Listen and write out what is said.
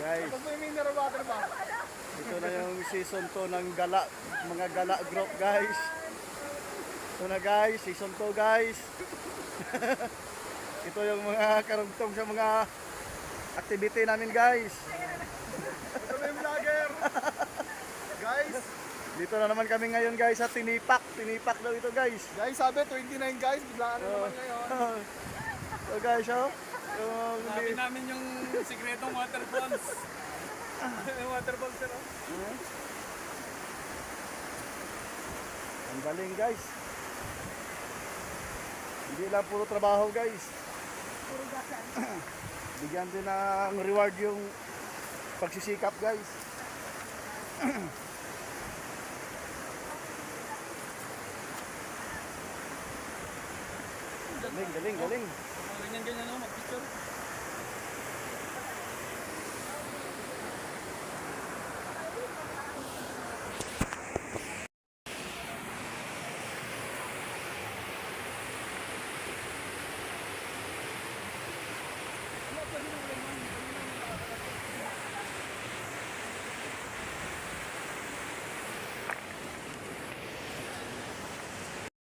Guys, Tapos may mineral water pa. ito na yung season 2 ng gala, mga gala group guys. Ito na guys, season 2 guys. ito yung mga karugtong sa mga activity namin guys. Ito na yung vlogger. Guys, Dito na naman kami ngayon guys sa Tinipak. Tinipak daw ito guys. guys sabi 29 guys, biglaan na naman ngayon. so guys, oh. Yung, Sabi namin yung sikretong waterfalls. yung waterfalls sir. oh. Ang galing guys. Hindi lang puro trabaho guys. Bigyan din ng reward yung pagsisikap guys. galing, galing, galing. Ganyan-ganyan ako mag-picture.